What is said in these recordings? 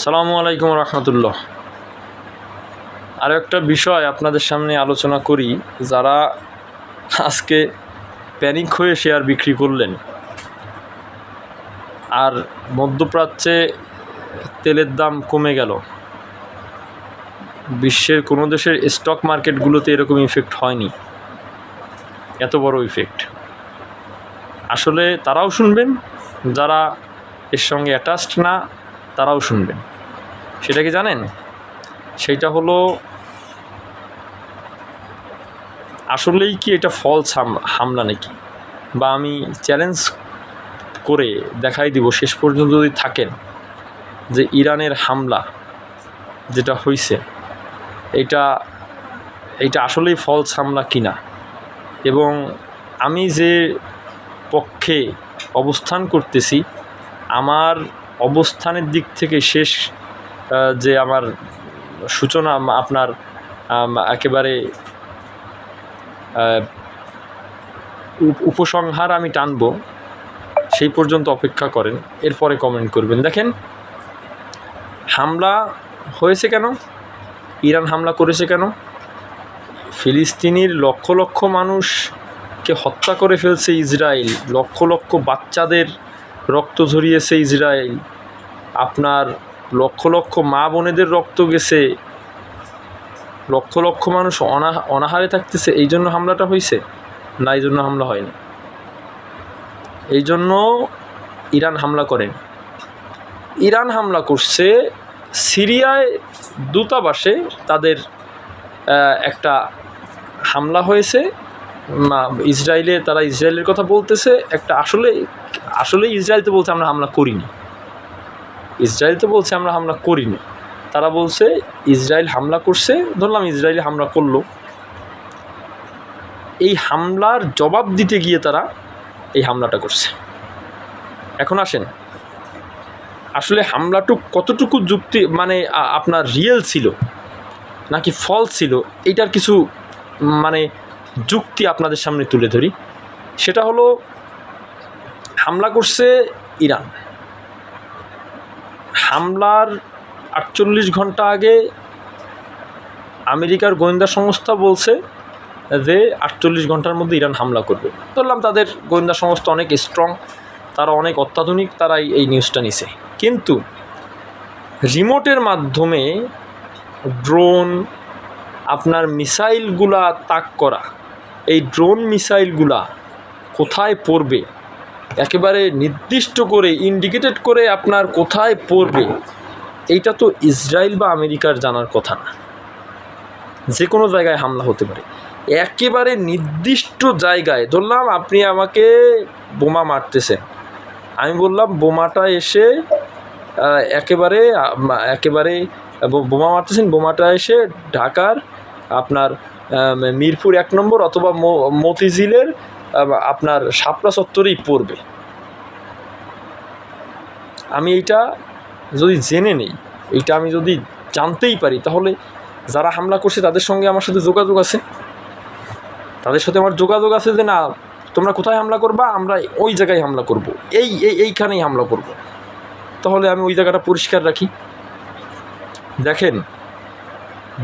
সালামু আলাইকুম রহমতুল্লাহ। আরও একটা বিষয় আপনাদের সামনে আলোচনা করি, যারা আজকে প্যানিক হয়ে শেয়ার বিক্রি করলেন আর মধ্যপ্রাচ্যে তেলের দাম কমে গেল, বিশ্বের কোনো দেশের স্টক মার্কেটগুলোতে এরকম ইফেক্ট হয়নি। এত বড় ইফেক্ট আসলে তারাও শুনবেন, যারা এর সঙ্গে অ্যাটাচড না তারাও শুনবেন। সেটা কি জানেন? সেটা হলো আসলেই কি এটা ফলস হামলা নাকি? বা আমি চ্যালেঞ্জ করে দেখাই দিব, শেষ পর্যন্ত যদি থাকেন, যে ইরানের হামলা যেটা হয়েছে এটা এটা আসলেই ফলস হামলা কিনা? এবং আমি যে পক্ষে অবস্থান করতেছি, আমার অবস্থানের দিক থেকে শেষ যে আমার সূচনা আপনার একেবারে উপসংহার আমি টানবো, সেই পর্যন্ত অপেক্ষা করেন, এরপরে কমেন্ট করবেন। দেখেন, হামলা হয়েছে কেন? ইরান হামলা করেছে কেন? ফিলিস্তিনির লক্ষ লক্ষ মানুষকে হত্যা করে ফেলছে ইসরায়েল, লক্ষ লক্ষ বাচ্চাদের রক্ত ঝরিয়েছে ইসরায়েল আপনার লক্ষ লক্ষ মা বোনেদের রক্ত গেছে। লক্ষ লক্ষ মানুষ অনা, অনাহারে থাকতেছে। এই জন্য হামলাটা হয়েছে না, এই জন্য হামলা হয়নি। এই জন্য ইরান হামলা করেন ইরান হামলা করছে সিরিয়ায় দূতাবাসে। তাদের একটা হামলা হয়েছে। ইসরায়েলে, তারা ইসরায়েলের কথা বলতেছে। একটা আসলে আসলে ইসরায়েল তো বলছে, আমরা হামলা করিনি। ইসরায়েল তো বলছে, আমরা হামলা করিনি। তারা বলছে, ইসরায়েল হামলা করছে। ধরলাম, ইসরায়েল হামলা করল। এই হামলার জবাব দিতে গিয়ে তারা এই হামলাটা করছে। এখন আসেন, আসলে হামলাটুক কতটুকু যুক্তি মানে আপনার রিয়েল ছিল নাকি ফল ছিল এটার কিছু মানে যুক্তি আপনাদের সামনে তুলে ধরি। সেটা হলো, হামলা করছে ইরান। হামলার আটচল্লিশ ঘণ্টা আগে আমেরিকার গোয়েন্দা সংস্থা বলছে যে আটচল্লিশ ঘণ্টার মধ্যে ইরান হামলা করবে। ধরলাম তাদের গোয়েন্দা সংস্থা অনেক স্ট্রং তারা অনেক অত্যাধুনিক তারা এই- এই নিউজটা নিছে। কিন্তু রিমোটের মাধ্যমে ড্রোন আপনার মিসাইলগুলা তাক করা, এই ড্রোন মিসাইলগুলা কোথায় পড়বে একেবারে নির্দিষ্ট করে ইন্ডিকেটেড করে আপনার কোথায় পড়বে, এইটা তো ইসরায়েল বা আমেরিকার জানার কথা না। যে কোনো জায়গায় হামলা হতে পারে। একেবারে নির্দিষ্ট জায়গায়, ধরলাম আপনি আমাকে বোমা মারতেছেন, আমি বললাম বোমাটা এসে একেবারে একেবারে বোমা মারতেছেন, বোমাটা এসে ঢাকার আপনার মিরপুর এক নম্বর অথবা মতিঝিলের আপনার শাপলা চত্বরেই পড়বে। আমি এইটা যদি জেনে নেই, এইটা আমি যদি জানতেই পারি, তাহলে যারা হামলা করছে তাদের সঙ্গে আমার সাথে যোগাযোগ আছে। তাদের সাথে আমার যোগাযোগ আছে যে না, তোমরা কোথায় হামলা করবা, আমরা ওই জায়গায় হামলা করব। এই এই, এইখানেই হামলা করব। তাহলে আমি ওই জায়গাটা পরিষ্কার রাখি। দেখেন,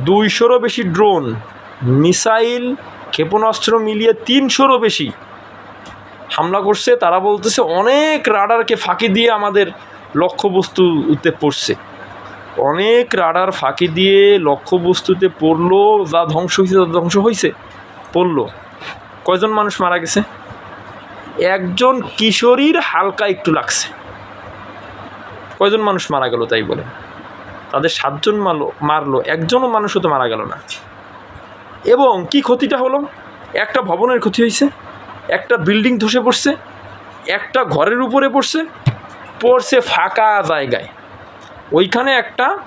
দুইশোরও বেশি ড্রোন, মিসাইল ক্ষেপণাস্ত্র মিলিয়ে তিনশোরও বেশি হামলা করছে। তারা বলতেছে অনেক রাডারকে ফাঁকি দিয়ে আমাদের লক্ষ্যবস্তুতে পড়ছে। অনেক রাডার ফাঁকি দিয়ে লক্ষ্যবস্তুতে পড়ল, যা ধ্বংস হয়েছে তা ধ্বংস হয়েছে পড়ল। কয়জন মানুষ মারা গেছে? একজন কিশোরীর হালকা একটু লাগছে। কয়জন মানুষ মারা গেল তাই বলে? তাদের সাতজন মারলো মারলো, একজনও মানুষও তো মারা গেল না। এবং কি ক্ষতিটা হলো? একটা ভবনের ক্ষতি হয়েছে, একটা বিল্ডিং ধসে পড়ছে, একটা ঘরের উপরে পড়ছে পড়ছে ফাঁকা জায়গায়। ওইখানে একটা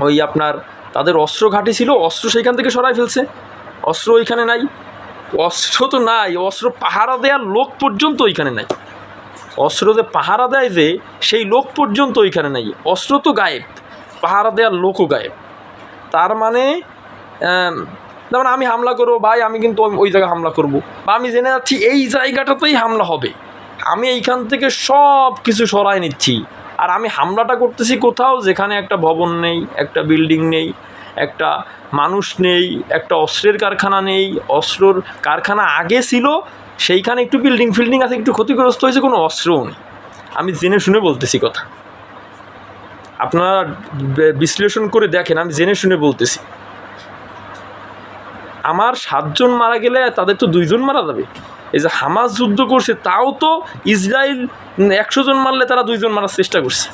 ওই আপনার তাদের অস্ত্র ঘাঁটি ছিল, অস্ত্র সেইখান থেকে সরাই ফেলছে। অস্ত্র ওইখানে নাই। অস্ত্র তো নাই, অস্ত্র পাহারা দেওয়ার লোক পর্যন্ত ওইখানে নাই। অস্ত্র যে পাহারা দেয় যে, সেই লোক পর্যন্ত ওইখানে নাই। অস্ত্র তো গায়েব, পাহারা দেওয়ার লোকও গায়েব। তার মানে যেমন আমি হামলা করব, ভাই, আমি কিন্তু ওই- ওই জায়গায় হামলা করব। বা আমি জেনে যাচ্ছি এই জায়গাটাতেই হামলা হবে। আমি এইখান থেকে সব কিছু সরাই নিচ্ছি। আর আমি হামলাটা করতেছি কোথাও, যেখানে একটা ভবন নেই, একটা বিল্ডিং নেই, একটা মানুষ নেই, একটা অস্ত্রের কারখানা নেই, অস্ত্রর কারখানা আগে ছিল, সেইখানে একটু বিল্ডিং ফিল্ডিং আছে, একটু ক্ষতিগ্রস্ত হয়েছে, কোনো অস্ত্রও নেই। আমি জেনে শুনে বলতেছি কথা। আপনারা বিশ্লেষণ করে দেখেন, আমি জেনে শুনে বলতেছি। আমার সাতজন মারা গেলে তাদের তো দুইজন মারা যাবে। এই যে হামাস যুদ্ধ করছে, তাও তো ইসরায়েল একশো জন মারলে তারা দুইজন মারার চেষ্টা করছে।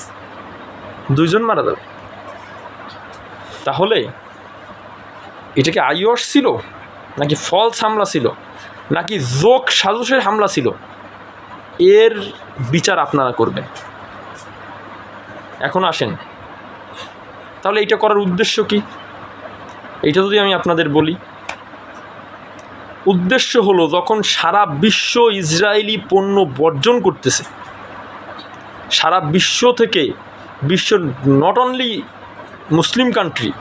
দুইজন মারা যাবে। তাহলে এটা কি আইওয়াস ছিল? নাকি ফলস হামলা ছিল? নাকি জোক সাজসের হামলা ছিল? এর বিচার আপনারা করবেন। এখন আসেন। তাহলে এইটা করার উদ্দেশ্য কি? এটা যদি আমি আপনাদের বলি। উদ্দেশ্য হলো যখন সারা বিশ্ব ইসরায়েলি পণ্য বর্জন করতেছে, সারা বিশ্ব থেকে বিশ্ব নট অনলি মুসলিম কান্ট্রি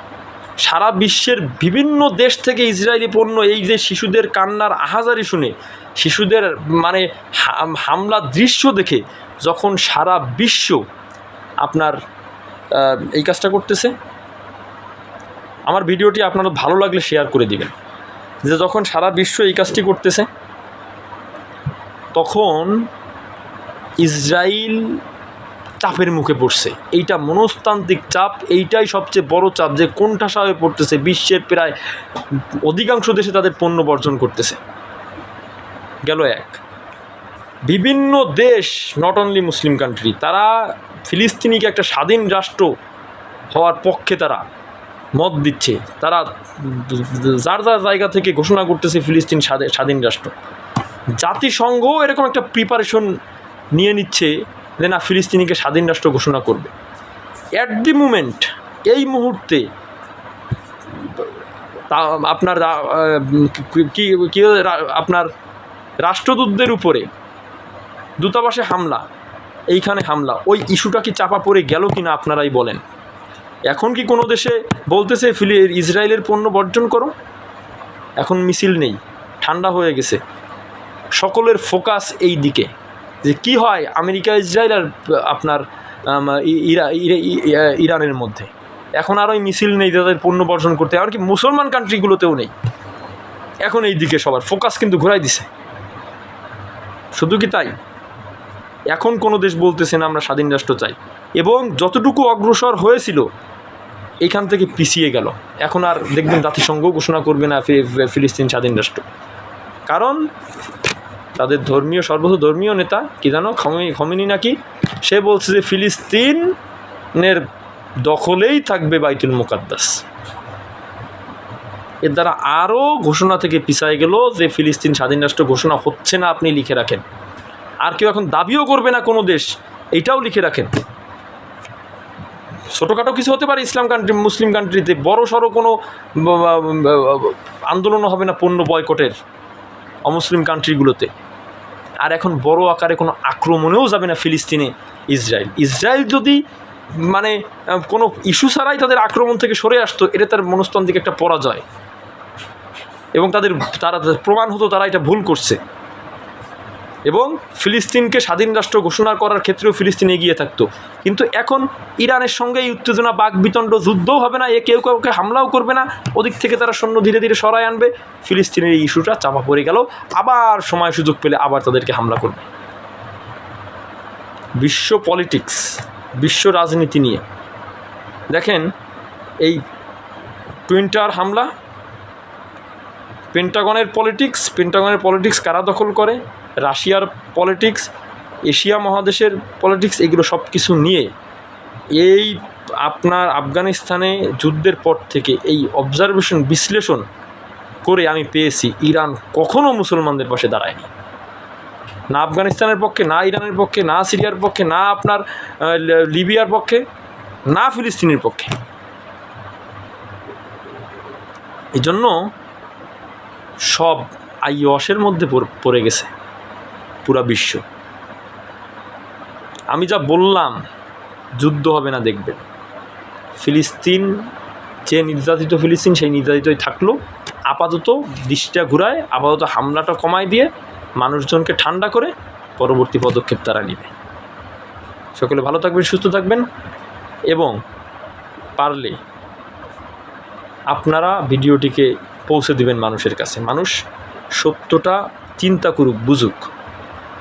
সারা বিশ্বের বিভিন্ন দেশ থেকে ইসরায়েলি পণ্য, এই যে শিশুদের কান্নার আহাজারি শুনে, শিশুদের মানে হাম- হামলা দৃশ্য দেখে যখন সারা বিশ্ব আপনার এই কাজটা করতেছে, আমার ভিডিওটি আপনারা ভালো লাগলে শেয়ার করে দিবেন। যে যখন সারা বিশ্ব এই কাজটি করতেছে, তখন ইসরায়েল চাপের মুখে পড়ছে। এইটা মনস্তান্ত্রিক চাপ, এইটাই সবচেয়ে বড় চাপ যে কোণঠাসা হয়ে পড়তেছে, বিশ্বের প্রায় অধিকাংশ দেশে তাদের পণ্য বর্জন করতেছে। গেল এক। বিভিন্ন দেশ নট অনলি মুসলিম কান্ট্রি তারা ফিলিস্তিনিকে একটা স্বাধীন রাষ্ট্র হওয়ার পক্ষে তারা মত দিচ্ছে। তারা যার যার জায়গা থেকে ঘোষণা করতেছে ফিলিস্তিন স্বাধী- স্বাধীন রাষ্ট্র। জাতিসংঘ এরকম একটা প্রিপারেশন নিয়ে নিচ্ছে যে না, ফিলিস্তিনিকে স্বাধীন রাষ্ট্র ঘোষণা করবে। অ্যাট দি মুমেন্ট এই মুহূর্তে, তা আপনার কি কি আপনার রাষ্ট্রদূতদের উপরে দূতাবাসে হামলা, এইখানে হামলা, ওই ইস্যুটা কি চাপা পড়ে গেল কি না আপনারাই বলেন। এখন কি কোনো দেশে বলতেছে, ফিলি ইসরায়েলের পণ্য বর্জন করো? এখন মিছিল নেই, ঠান্ডা হয়ে গেছে। সকলের ফোকাস এই দিকে, যে কি হয় আমেরিকা, ইসরায়েল আর, আপনার ইরানের মধ্যে। এখন আর ওই মিছিল নেই তাদের পণ্য বর্জন করতে। এমনকি মুসলমান কান্ট্রিগুলোতেও নেই। এখন এই দিকে সবার ফোকাস কিন্তু ঘুরাই দিছে। শুধু কি তাই? এখন কোনো দেশ বলতেছে না, আমরা স্বাধীন রাষ্ট্র চাই। এবং যতটুকু অগ্রসর হয়েছিল, এখান থেকে পিছিয়ে গেল। এখন আর দেখবেন জাতিসংঘ ঘোষণা করবে না ফিলিস্তিন স্বাধীন রাষ্ট্র। কারণ তাদের ধর্মীয়, সর্বত ধর্মীয় নেতা, কি জানো, খমি খমিনি নাকি? সে বলছে যে ফিলিস্তিনের দখলেই থাকবে বাইতুল মুকাদ্দাস। এর দ্বারা আরও ঘোষণা থেকে পিছায় গেল যে ফিলিস্তিন স্বাধীন রাষ্ট্র ঘোষণা হচ্ছে না, আপনি লিখে রাখেন। আর কেউ এখন দাবিও করবে না কোনো দেশ এইটাও লিখে রাখেন। ছোটোখাটো কিছু হতে পারে ইসলাম কান্ট্রি মুসলিম কান্ট্রিতে বড় সড়ো কোনো আন্দোলনও হবে না পণ্য বয়কটের অমুসলিম কান্ট্রিগুলোতে আর এখন বড় আকারে কোনো আক্রমণেও যাবে না ফিলিস্তিনে ইসরায়েল। ইসরায়েল যদি মানে কোনো ইস্যু ছাড়াই তাদের আক্রমণ থেকে সরে আসতো, এটা তার মনস্তান্ত্রিক একটা পরাজয়। এবং তাদের, তারা প্রমাণ হতো তারা এটা ভুল করছে। এবং ফিলিস্তিনকে স্বাধীন রাষ্ট্র ঘোষণা করার ক্ষেত্রেও ফিলিস্তিন এগিয়ে থাকতো। কিন্তু এখন ইরানের সঙ্গে এই উত্তেজনা, বাক বিতণ্ড, যুদ্ধও হবে না, এ কেউ কাউকে হামলাও করবে না, ওদিক থেকে তারা সৈন্য ধীরে ধীরে সরায় আনবে। ফিলিস্তিনের এই ইস্যুটা চাপা পড়ে গেল। আবার সময় সুযোগ পেলে আবার তাদেরকে হামলা করবে। বিশ্ব পলিটিক্স, বিশ্ব রাজনীতি নিয়ে। দেখেন, এই টুইন্টার হামলা, পেন্টাগনের পলিটিক্স পেন্টাগনের পলিটিক্স কারা দখল করে? রাশিয়ার পলিটিক্স, এশিয়া মহাদেশের পলিটিক্স, এগুলো সব কিছু নিয়ে এই আপনার আফগানিস্তানে যুদ্ধের পর থেকে এই অবজারভেশন বিশ্লেষণ করে আমি পেয়েছি, ইরান কখনো মুসলমানদের পাশে দাঁড়ায়নি। না আফগানিস্তানের পক্ষে, না ইরানের পক্ষে, না সিরিয়ার পক্ষে, না আপনার লিবিয়ার পক্ষে, না ফিলিস্তিনের পক্ষে। এই জন্য সব আইওয়াসের মধ্যে পড়ে গেছে। পুরা বিশ্ব। আমি যা বললাম, যুদ্ধ হবে না দেখবেন। ফিলিস্তিন, যে নির্যাতিত ফিলিস্তিন, সেই নির্যাতিতই থাকল। আপাতত দৃষ্টিটা ঘুরায়, আপাতত হামলাটা কমায় দিয়ে মানুষজনকে ঠান্ডা করে পরবর্তী পদক্ষেপ তারা নেবে। সকলে ভালো থাকবেন, সুস্থ থাকবেন এবং পারলে আপনারা ভিডিওটিকে পৌঁছে দিবেন মানুষের কাছে। মানুষ সত্যটা চিন্তা করুক, বুঝুক।